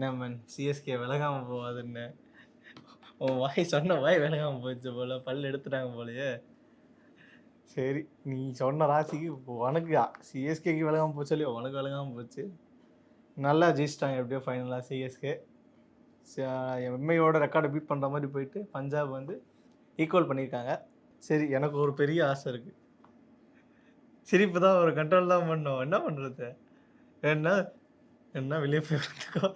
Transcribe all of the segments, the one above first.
நம்ம சிஎஸ்கே விலகாம போகாதுன்னு உன் வாய் சொன்ன வாய் விலகாம போச்சு போல பல் எடுத்துட்டாங்க போலயே. சரி நீ சொன்ன ராசிக்கு உனக்கு சிஎஸ்கேக்கு விலகாம போச்சு உனக்கு விலகாம போச்சு. நல்லா ஜெயிச்சிட்டாங்க எப்படியோ ஃபைனலாக சிஎஸ்கே எம்ஐயோட ரெக்கார்டை பீட் பண்ணுற மாதிரி போயிட்டு பஞ்சாப் வந்து ஈக்குவல் பண்ணியிருக்காங்க. சரி எனக்கு ஒரு பெரிய ஆசை இருக்குது சிரிப்பு தான் ஒரு கண்ட்ரோல் தான் பண்ணோம். என்ன பண்ணுறது என்ன? என்ன வெளியே போய் வந்துக்கோ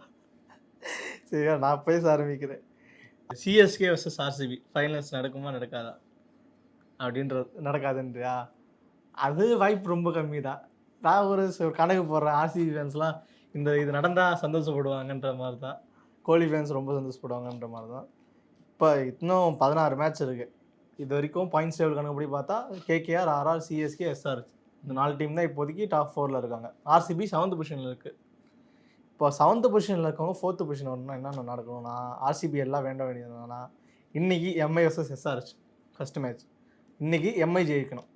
சரியா? நான் பேச ஆரம்பிக்கிறேன். சிஎஸ்கே வர்சஸ் ஆர்சிபி ஃபைனல்ஸ் நடக்குமா நடக்காதா? அப்படின்றது நடக்காதுன்றியா? அது வாய்ப்பு ரொம்ப கம்மி தான் நான் ஒரு கணக்கு போடுறேன். ஆர்சிபி ஃபேன்ஸ்லாம் இந்த இது நடந்தால் சந்தோஷப்படுவாங்கன்ற மாதிரி தான் கோலி ஃபேன்ஸ் ரொம்ப சந்தோஷப்படுவாங்கன்ற மாதிரி தான் இப்போ இன்னும் பதினாறு மேட்ச் இருக்குது இது வரைக்கும் பாயிண்ட்ஸ் டேபிள் கணக்குப்படி பார்த்தா கேகேஆர் ஆர்ஆர் சிஎஸ்கே எஸ்ஆர்ஹெச் இந்த நாலு டீம் தான் இப்போதைக்கு டாப் ஃபோரில் இருக்காங்க. ஆர்சிபி செவன்த் பொசிஷனில் இருக்குது இப்போ செவன்த் பொசிஷனில் இருக்கவங்க ஃபோர்த்து பொசிஷன் வரணும்னா என்னென்ன நடக்கணும்னா ஆர்சிபி எல்லாம் வேண்ட வேண்டியதுனா இன்றைக்கி MI versus SRH first match இன்றைக்கி எம்ஐ ஜெயிக்கணும்.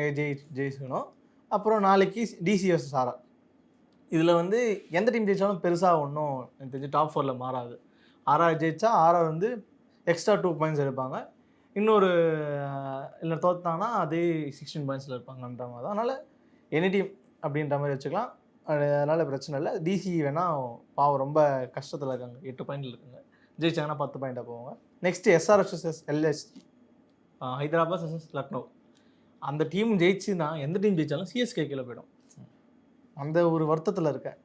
ஏ ஜெயி ஜெயிச்சுக்கணும். அப்புறம் நாளைக்கு டிசி வர்சஸ் ஆர்ஆர் இதில் வந்து எந்த டீம் ஜெயிச்சாலும் பெருசாக ஒன்றும் எனக்கு தெரிஞ்சு டாப் ஃபோரில் மாறாது. ஆர்ஆர் ஜெயிச்சா ஆர்ஆர் வந்து எக்ஸ்ட்ரா டூ பாயிண்ட்ஸ் எடுப்பாங்க. இன்னொரு இல்லை தோத்தாங்கன்னா அதே சிக்ஸ்டீன் பாயிண்ட்ஸில் இருப்பாங்கன்ற மாதிரி தான். அதனால் எனி டீம் அப்படின்ற மாதிரி வச்சுக்கலாம். அதனால பிரச்சனை இல்லை. டிசி வேணால் பாவம் ரொம்ப கஷ்டத்தில் இருக்காங்க. எட்டு பாயிண்டில் இருக்காங்க. ஜெயிச்சாங்கன்னா பத்து பாயிண்ட்டாக போவாங்க. நெக்ஸ்ட் எஸ்ஆர்எஸ்எஸ்எஸ் எல்எஸ்டி ஹைதராபாத் எஸ்எஸ் லக்னோ. அந்த டீம் ஜெயிச்சுன்னா எந்த டீம் ஜெயிச்சாலும் சிஎஸ்கே கீழே போயிடும். அந்த ஒரு வருத்தத்தில் இருக்கேன்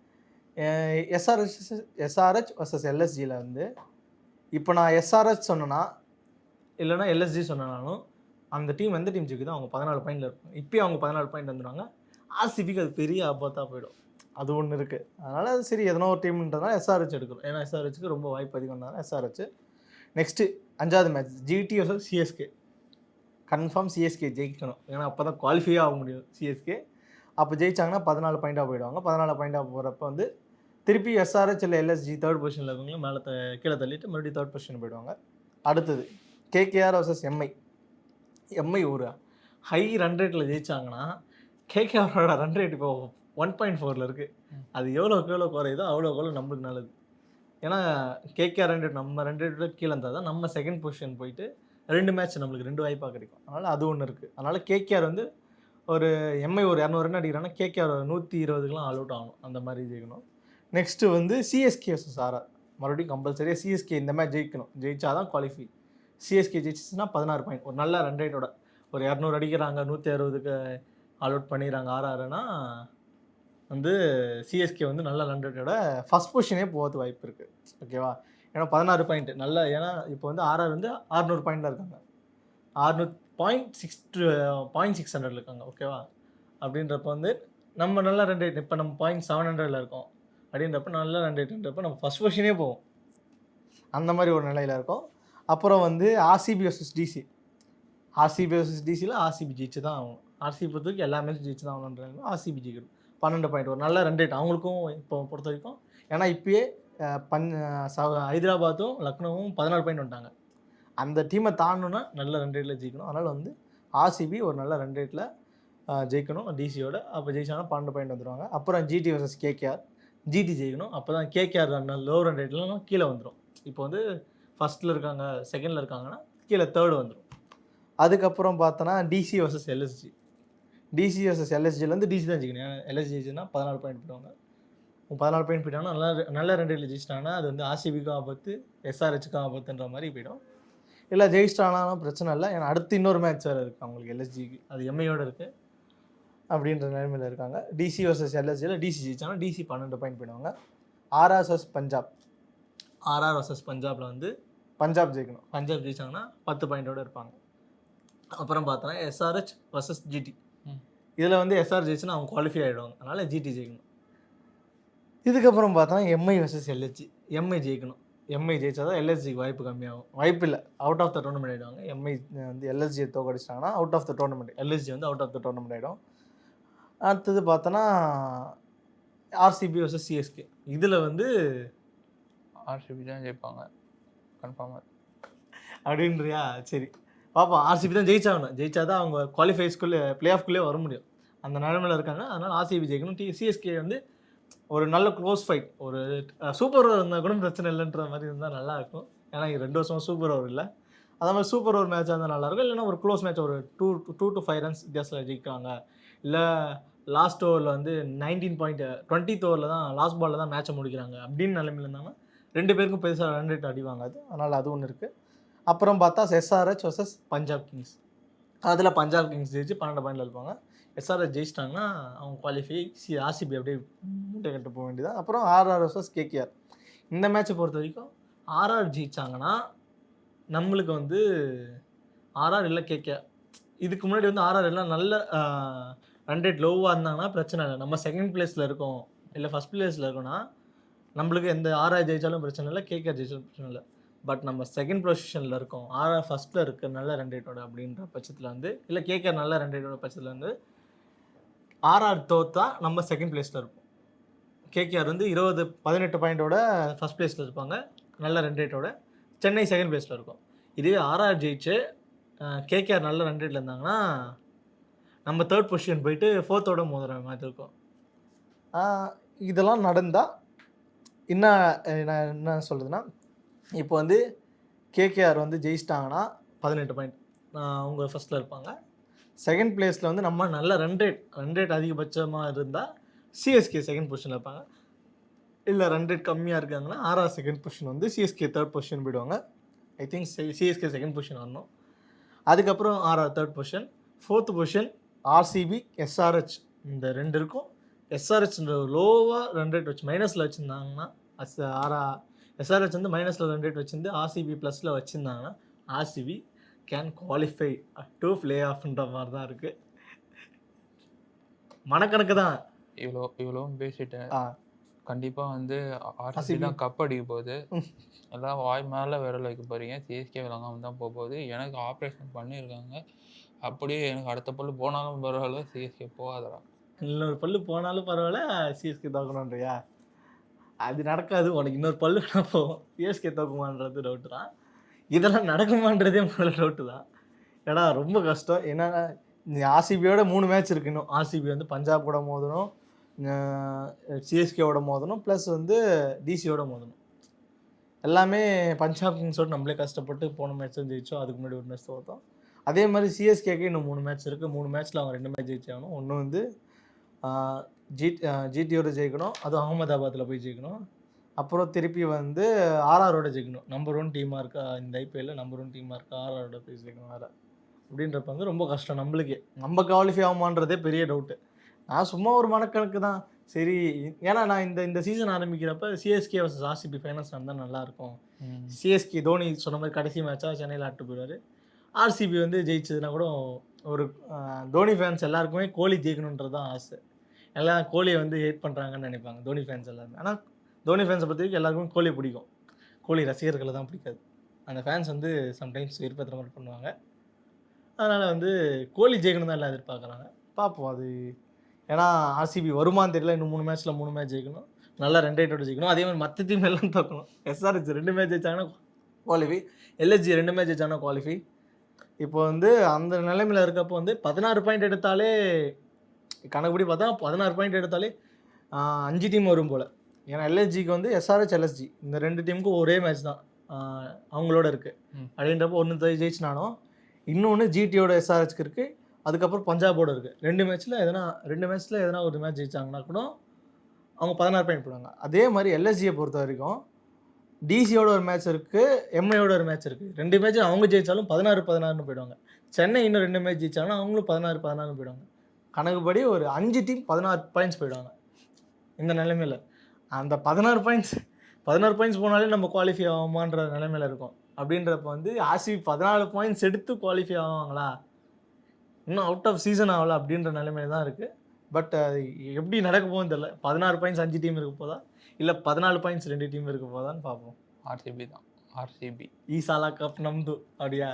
எஸ்ஆர்எஸ் எஸ்ஆர்ஹெச் வர்சஸ் எல்எஸ்ஜியில் வந்து இப்போ நான் எஸ்ஆர்ஹெச் சொன்னேன்னா இல்லைனா எல்எஸ்ஜி சொன்னாலும் அந்த டீம் எந்த டீம் ஜெயிக்குதோ அவங்க பதினாலு பாயிண்டில் இருப்பாங்க இப்போயும் அவங்க பதினாலு பாயிண்ட் வந்துடுவாங்க ஆர்சிபிக்கு அது பெரிய ஆபத்தாக போயிடும். அது ஒன்று இருக்குது அதனால் அது சரி எதனா ஒரு டீம்ன்றதுனால எஸ்ஆர்ஹெச் எடுக்கிறோம். ஏன்னா எஸ்ஆர்ஹெச்சுக்கு ரொம்ப வாய்ப்பு அதிகம்னால எஸ்ஆர்ஹெச் நெக்ஸ்ட்டு அஞ்சாவது match GT versus CSK confirm CSK ஜெயிக்கணும். ஏன்னா அப்போ தான் குவாலிஃபை ஆக முடியும் சிஎஸ்கே அப்போ ஜெயிச்சாங்கன்னா பதினாலு பாயிண்டாக போயிடுவாங்க. பதினாலு பாயிண்டாக போகிறப்ப வந்து திருப்பி எஸ்ஆர்ஹெச் இல்லை எல்எஸ்ஜி தேர்ட் பொசிஷனில் இருக்கவங்களும் மேலே த கீழே தள்ளிட்டு மறுபடியும் தேர்ட் பொசிஷன் போயிடுவாங்க. அடுத்தது கேகேஆர் வர்சஸ் எம்ஐ எம்ஐ ஒரு ஹை ரன் ரேட்டில் ஜெயிச்சாங்கன்னா கேகேஆரோட ரன் ரேட் இப்போ ஒன் பாயிண்ட் ஃபோரில் இருக்குது அது எவ்வளோக்கு எவ்வளோ குறையுதோ அவ்வளோக்கு எவ்வளோ நம்மளுக்கு நல்லது. ஏன்னா கேகேஆர் ரன் ரேட் நம்ம ரேட்டோட கீழே இருந்தால் தான் நம்ம செகண்ட் பொசிஷன் போயிட்டு ரெண்டு மேட்ச் நம்மளுக்கு ரெண்டு வாய்ப்பாக கிடைக்கும். அதனால் அது ஒன்று இருக்குது அதனால் கேகேஆர் வந்து ஒரு எம்ஐ ஒரு இரநூறு ரன் அடிக்கிறாங்கன்னா கேகேஆர் நூற்றி இருபதுக்கெலாம் ஆல் அவுட் ஆகணும். அந்த மாதிரி ஜெயிக்கணும். நெக்ஸ்ட்டு வந்து சிஎஸ்கே வர்சஸ் ஆர்ஆர் மறுபடியும் கம்பல்சரியாக சிஎஸ்கே இந்த மேட்ச் ஜெயிக்கணும். ஜெயிச்சா தான் குவாலிஃபை சிஎஸ்கே ஜெயிச்சிச்சுன்னா பதினாறு பாயிண்ட் ஒரு நல்ல ரன் ரேட்டோட ஒரு இரநூறு அடிக்கிறாங்க நூற்றி அறுபதுக்கு ஆல் அவுட் பண்ணிடுறாங்க ஆர்ஆர்னா வந்து சிஎஸ்கே வந்து நல்ல ரன் ஃபஸ்ட் பொசிஷனே போகிறதுக்கு வாய்ப்பு இருக்குது ஓகேவா ஏன்னா பதினாறு பாயிண்ட் நல்ல ஏன்னா இப்போ வந்து ஆர்ஆர் வந்து ஆறுநூறு பாயிண்டில் இருக்காங்க. ஆறுநூறு பாயிண்ட் சிக்ஸ் பாயிண்ட் சிக்ஸ் ஹண்ட்ரட்ல இருக்காங்க. ஓகேவா அப்படின்றப்ப வந்து நம்ம நல்லா ரன் ரேட் இப்போ நம்ம பாயிண்ட் செவன் ஹண்ட்ரட்ல இருக்கோம். அப்படின்றப்ப நல்லா ரன் ரேட்ன்றப்ப நம்ம ஃபஸ்ட் பொசிஷனே போவோம். அந்த மாதிரி ஒரு நிலையில் இருக்கும். அப்புறம் வந்து RCB versus DC RCB versus டிசியில் RCB ஜெயிச்சு தான் ஆகணும். ஆர்சிபி பொறுத்தவரைக்கும் எல்லா மேட்சும் ஜெயிச்சு தான் ஆகணுன்றாங்க ஆர்சிபி ஜெயிக்கணும். பன்னெண்டு பாயிண்ட் ஒரு. நல்ல ரன் ரேட் அவங்களுக்கும் இப்போ பொறுத்த வரைக்கும். ஏன்னா இப்பயே பன் பஞ் ச- ஹைதராபாத்தும் லக்னோவும் பதினாலு பாயிண்ட் வந்துட்டாங்க. அந்த டீமை தாண்டணும்னா நல்ல ரன் ரேட்டில் ஜெயிக்கணும். அதனால் வந்து ஆர்சிபி ஒரு நல்ல ரன் ரேட்டில் ஜெயிக்கணும். டிசியோட அப்போ ஜெயிச்சாங்கன்னா பன்னெண்டு பாயிண்ட் வந்துடுவாங்க அப்புறம் ஜிடி வர்சஸ் கேகேஆர் ஜிடி ஜெயிக்கணும். அப்போ தான் கேகேஆர் ரன் லோ ரன் ரேட்லாம் கீழே வந்துடும் இப்போ வந்து ஃபஸ்ட்டில் இருக்காங்க செகண்டில் இருக்காங்கன்னா கீழே தேர்டு வந்துடும் அதுக்கப்புறம் பார்த்தோன்னா DC versus LSG DC versus எல்எஸ்ஜிலேருந்து DC தான் ஜெயிக்கணும். ஏன்னா பதினாலு பாயிண்ட் போயிடுவாங்க பதினாலு பாயிண்ட் போயிட்டாங்கன்னா நல்லா நல்ல ரெண்டு ஜெயிச்சிட்டாங்கன்னா அது வந்து ஆர்சிபிக்கும் ஆபத்து எஸ்ஆர்ஹெச்சுக்கும் ஆபத்துன்ற மாதிரி போயிடும். இல்லை ஜெயிச்சிட்டானாலும் பிரச்சனை இல்லை. ஏன்னா அடுத்து இன்னொரு மேட்ச் வேறு இருக்குது அவங்களுக்கு எல்எஸ்ஜிக்கு அது எம்ஐயோடு இருக்குது அப்படின்ற நிலைமையில் இருக்காங்க. டிசி வர்சஸ் எல்எஸ்ஜியில் டிசி ஜெயிச்சாங்கன்னா டிசி பன்னெண்டு பாயிண்ட் போயிடுவாங்க. ஆர்ஆர்எஸ்எஸ் பஞ்சாப் ஆர்ஆர் வர்சஸ் பஞ்சாபில் வந்து பஞ்சாப் ஜெயிக்கணும். பஞ்சாப் ஜெயிச்சாங்கன்னா பத்து பாயிண்டோடு இருப்பாங்க. அப்புறம் பார்த்தோன்னா எஸ்ஆர்ஹெச் வர்சஸ் ஜிடி இதில் வந்து எஸ்ஆர் ஜெயிச்சுன்னா அவங்க குவாலிஃபை ஆகிடுவாங்க அதனால் ஜிடி ஜெயிக்கணும். இதுக்கப்புறம் பார்த்தோன்னா எம்ஐ வர்சஸ் எல்எஸ்ஜி எம்ஐ ஜெயிக்கணும். எம்ஐ ஜெயிச்சா தான் எல்எஸ்ஜிக்கு வாய்ப்பு கம்மியாகும். வாய்ப்பு இல்லை. அவுட் ஆஃப் த டோர்னமெண்ட் ஆகிடுவாங்க எம்ஐ வந்து எல்எஸ்ஜியை தோக்கடிச்சிட்டாங்கன்னா out of the tournament LSG வந்து அவுட் ஆஃப் த டோர்னமெண்ட் ஆகிடும் அடுத்தது பார்த்தோன்னா ஆர்சிபி வர்சஸ் சிஎஸ்கே இதில் வந்து ஆர்சிபி தான் ஜெயிப்பாங்க. கன்ஃபார்மாக அப்படின்றியா? சரி. பார்ப்போம் ஆர்சிபி தான் ஜெயிச்சாகணும். ஜெயிச்சா தான் அவங்க குவாலிஃபைஸ்குள்ளே பிளே ஆஃப்குள்ளே வர முடியும். அந்த நிலமையில் இருக்காங்க. அதனால் ஆர்சிபி ஜெயிக்கணும். டி சிஎஸ்கே வந்து ஒரு நல்ல க்ளோஸ் ஃபைட் ஒரு சூப்பர் ஓவர் இருந்தால் கூட பிரச்சனை இல்லைன்ற மாதிரி இருந்தால் நல்லா இருக்கும். ஏன்னா இங்கே ரெண்டு வருஷம் சூப்பர் ஓவர் இல்லை. அதே மாதிரி சூப்பர் ஓவர் மேட்சாக இருந்தால் நல்லாயிருக்கும் இல்லைன்னா ஒரு க்ளோஸ் மேட்ச் ஒரு two two to five runs வித்தியாசத்தில் ஜெயிக்கிறாங்க. இல்லை லாஸ்ட் ஓவரில் வந்து நைன்டீன் பாயிண்ட் டுவெண்ட்டி ஓவரில் தான் லாஸ்ட் பாலில் தான் மேட்சை முடிக்கிறாங்க. அப்படின்னு நிலைமையில் இருந்தாங்கன்னா ரெண்டு பேருக்கும் பெருசாக ரன் ரேட் அடிவாங்க அது. அதனால் அது ஒன்று இருக்குது அப்புறம் பார்த்தா எஸ்ஆர்ஹெச் வர்சஸ் பஞ்சாப் கிங்ஸ் அதில் பஞ்சாப் கிங்ஸ் ஜெயிச்சு பன்னெண்டு பாயிண்டில் இருப்பாங்க. எஸ்ஆர்எஸ் ஜெயிச்சிட்டாங்கன்னா அவங்க குவாலிஃபை சி ஆர்சிபி அப்படியே மூட்டை கட்ட போக வேண்டியதான் அப்புறம் ஆர்ஆர் வர்சஸ் கேகேஆர் இந்த மேட்ச்சை பொறுத்த வரைக்கும் ஆர்ஆர் ஜெயிச்சாங்கன்னா நம்மளுக்கு வந்து ஆர்ஆர் இல்லை கேகேஆர் இதுக்கு முன்னாடி வந்து ஆர்ஆர் எல்லாம் நல்ல ரன் ரேட் லோவாக இருந்தாங்கன்னா பிரச்சனை இல்லை. நம்ம செகண்ட் பிளேஸில் இருக்கோம் இல்லை ஃபஸ்ட் பிளேஸில் இருக்கோம்னா நம்மளுக்கு எந்த ஆர்ஆர் ஜெயிச்சாலும் பிரச்சனை இல்லை கேகேஆர் ஜெயிச்சாலும் பிரச்சனை இல்லை. பட் நம்ம செகண்ட் பொசிஷனில் இருக்கோம். ஆர்ஆர் ஃபஸ்ட்டில் இருக்க நல்ல ரன் ரேட்டோட அப்படின்ற பட்சத்தில் வந்து இல்லை கேகேஆர் நல்ல ரன் ரேட்டோட பட்சத்தில் வந்து ஆர்ஆர் தோத்தா நம்ம செகண்ட் பிளேஸில் இருப்போம். கேகேஆர் வந்து இருபது பதினெட்டு பாயிண்டோட ஃபஸ்ட் பிளேஸில் இருப்பாங்க. நல்ல ரன் ரேட்டோட சென்னை செகண்ட் பிளேஸில் இருக்கும். இதுவே ஆர்ஆர் ஜெயிச்சு கேகேஆர் நல்ல ரன் ரேட்டில் இருந்தாங்கன்னா நம்ம தேர்ட் பொசிஷன் போயிட்டு ஃபோர்த்தோட மோதுற மாதிரி இருக்கும். இதெல்லாம் நடந்தால் என்ன நான் என்ன சொல்கிறதுனா இப்போ வந்து கேகேஆர் வந்து ஜெயிச்சிட்டாங்கன்னா பதினெட்டு பாயிண்ட் அவங்க ஃபஸ்ட்டில் இருப்பாங்க. செகண்ட் பிளேஸில் வந்து நம்ம நல்ல ரன் ரேட் ரன் ரேட் அதிகபட்சமாக இருந்தால் சிஎஸ்கே செகண்ட் பொசிஷனில் இருப்பாங்க. இல்லை ரன் ரேட் கம்மியாக இருக்காங்கன்னா ஆர்ஆர் செகண்ட் பொசிஷன் வந்து சிஎஸ்கே தேர்ட் பொசிஷன் போயிடுவாங்க. I think CSK second position வரணும். அதுக்கப்புறம் RR third position fourth position RCB SRH இந்த ரெண்டு இருக்கும். எஸ்ஆர்ஹெச்ன்ற லோவாக ரன் ரேட் வச்சு மைனஸில் வச்சுருந்தாங்கன்னா அஸ் ஆறா எஸ்ஆர்ஹெச் வந்து மைனஸில் ரன் ரேட் வச்சிருந்து ஆர்சிபி ப்ளஸில் வச்சுருந்தாங்கன்னா RCB can qualify to play ஆஃப்ன்ற மாதிரி தான் இருக்குது மனக்கணக்கு தான். இவ்வளோ இவ்வளோவும் பேசிட்டேன். ஆ. கண்டிப்பா வந்து ஆர்சிபி. தான் கப் அடிக்க போகுது. எல்லாம் வாய் மேல விரல் வைக்க போறீங்க. சிஎஸ்கே விளங்காம தான் போக போகுது. எனக்கு ஆப்ரேஷன் பண்ணியிருக்காங்க அப்படியே எனக்கு அடுத்த பல்லு போனாலும் பரவாயில்ல சிஎஸ்கே போகாதடா. இன்னொரு பல்லு போனாலும் பரவாயில்ல சிஎஸ்கே தோக்கணுன்றியா அது நடக்காது. உனக்கு இன்னொரு பல்லு வேணா போகும் சிஎஸ்கே தோக்குமான்றது டவுட்டு தான். இதெல்லாம் நடக்குமான்றதே முதல்ல டவுட்டு தான். ஏன்னா ரொம்ப கஷ்டம். ஏன்னா ஆர்சிபியோட மூணு மேட்ச் இருக்கு இன்னும். ஆர்சிபி வந்து பஞ்சாப் கூட மோதணும். சிஎஸ்கேவோட மோதணும். ப்ளஸ் வந்து டிசியோட மோதணும். எல்லாமே பஞ்சாப் கிங்ஸோட நம்மளே கஷ்டப்பட்டு போன மேட்ச் ஜெயிச்சோம். அதுக்கு முன்னாடி ஒரு மேட்ச் தோத்தோம். அதே மாதிரி சிஎஸ்கேக்கு இன்னும் மூணு மேட்ச் இருக்குது மூணு மேட்ச்சில் அவங்க ரெண்டு மேட்ச் ஜெயிச்சாகணும் ஒன்று வந்து ஜி ஜிடியோட ஜெயிக்கணும் அதுவும் அகமதாபாத்தில் போய் ஜெயிக்கணும். அப்புறம் திருப்பி வந்து ஆர்ஆரோட ஜெயிக்கணும். நம்பர் ஒன் டீமாக இருக்கா இந்த ஐபிஎல்லில் நம்பர் ஒன் டீமாக இருக்கா ஆர்ஆரோட போய் ஜெயிக்கணும் வேறு. அப்படின்றப்ப வந்து ரொம்ப கஷ்டம் நம்மளுக்கே. நம்ம குவாலிஃபை ஆகுமான்றதே பெரிய டவுட்டு நான் சும்மா ஒரு மனக்கணக்கு தான். சரி ஏன்னா நான் இந்த இந்த சீசன் ஆரம்பிக்கிறப்ப சிஎஸ்கே வர்சஸ் ஆர்சிபி ஃபைனல்ஸ் நடந்தால் நல்லாயிருக்கும் சிஎஸ்கே தோனி சொன்ன மாதிரி கடைசி மேட்சாக சென்னையில் ஆட்டு போயிடுவார். ஆர்சிபி வந்து ஜெயிச்சதுன்னா கூட ஒரு தோனி ஃபேன்ஸ் எல்லாருக்குமே கோலி ஜெயிக்கணுன்றது தான் ஆசை. எல்லாம் கோலியை வந்து ஹேட் பண்ணுறாங்கன்னு நினைப்பாங்க. தோனி ஃபேன்ஸ் எல்லாருமே. ஆனால் தோனி ஃபேன்ஸை பற்றி எல்லாருக்கும் கோலி பிடிக்கும். கோலி ரசிகர்களை தான் பிடிக்காது. அந்த ஃபேன்ஸ் வந்து சம்டைம்ஸ் விருப்பத்துற மாதிரி பண்ணுவாங்க. அதனால் வந்து கோலி ஜெயிக்கணும் தான் எல்லாம் எதிர்பார்க்குறாங்க. பார்ப்போம். அது ஏன்னா ஆர்சிபி வருமானம் தெரியல. இன்னும் மூணு மேட்ச்சில் மூணு மேட்ச் ஜெயிக்கணும். நல்லா ரெண்டு ஐட்டோட ஜெயிக்கணும். அதே மாதிரி மற்ற டீம் எல்லாம் தோக்கணும் எஸ்ஆர்ஹெச் ரெண்டு மேட்ச் ஜெயிச்சாங்கன்னா குவாலிஃபை எல்எஸ்ஜி ரெண்டு மேட்ச் ஜெயிச்சாங்கன்னா குவாலிஃபை இப்போ வந்து அந்த நிலைமையில் இருக்கப்போ வந்து பதினாறு பாயிண்ட் எடுத்தாலே கணக்குப்படி பார்த்தா பதினாறு பாயிண்ட் எடுத்தாலே அஞ்சு டீம் வரும் போல். ஏன்னா எல்எஸ்ஜிக்கு வந்து எஸ்ஆர்ஹெச் எல்எஸ்ஜி இந்த ரெண்டு டீமுக்கும் ஒரே மேட்ச் தான். அவங்களோட இருக்குது. அப்படின்றப்போ ஒன்று ஜெயிச்சினாலும் இன்னொன்று ஜிடியோட எஸ்ஆர்ஹெச்க்கு இருக்குது அதுக்கப்புறம் பஞ்சாபோட இருக்குது ரெண்டு மேட்ச்சில் எதனா ரெண்டு மேட்ச்சில் எதனா ஒரு மேட்ச் ஜெயிச்சாங்கன்னா கூட அவங்க பதினாறு பாயிண்ட் போடுவாங்க. அதே மாதிரி எல்எஸ்ஜியை பொறுத்த வரைக்கும் டிசியோட ஒரு மேட்ச் இருக்குது எம்ஐயோட ஒரு மேட்ச் இருக்குது ரெண்டு மேட்ச் அவங்க ஜெயிச்சாலும் பதினாறு பதினாறுனு போயிடுவாங்க. சென்னை இன்னும் ரெண்டு மேட்ச் ஜெயிச்சாங்கன்னா அவங்களும் பதினாறு பதினாறுனு போயிடுவாங்க. கணக்குப்படி ஒரு அஞ்சு டீம் பதினாறு பாயிண்ட்ஸ் போயிடுவாங்க. இந்த நிலைமையில். அந்த பதினாறு பாயிண்ட்ஸ் பதினாறு பாயிண்ட்ஸ் போனாலே நம்ம குவாலிஃபை ஆகுமான்ற நிலைமையில் இருக்கும். அப்படின்றப்ப வந்து ஆசி பதினாலு பாயிண்ட்ஸ் எடுத்து குவாலிஃபை ஆவாங்களா? இன்னும் அவுட் ஆஃப் சீசன் ஆகலை அப்படின்ற நிலைமையில தான் இருக்குது பட் அது எப்படி நடக்க போகுதுன்னு தெரில பதினாறு பாயிண்ட்ஸ் அஞ்சு டீம் இருக்க போதா? இல்லை பதினாலு பாயிண்ட்ஸ் ரெண்டு டீம் இருக்க போதான்னு பார்ப்போம். ஆர்சிபி தான். ஆர்சிபி ஈசாலா கப் நம்து அப்படியா?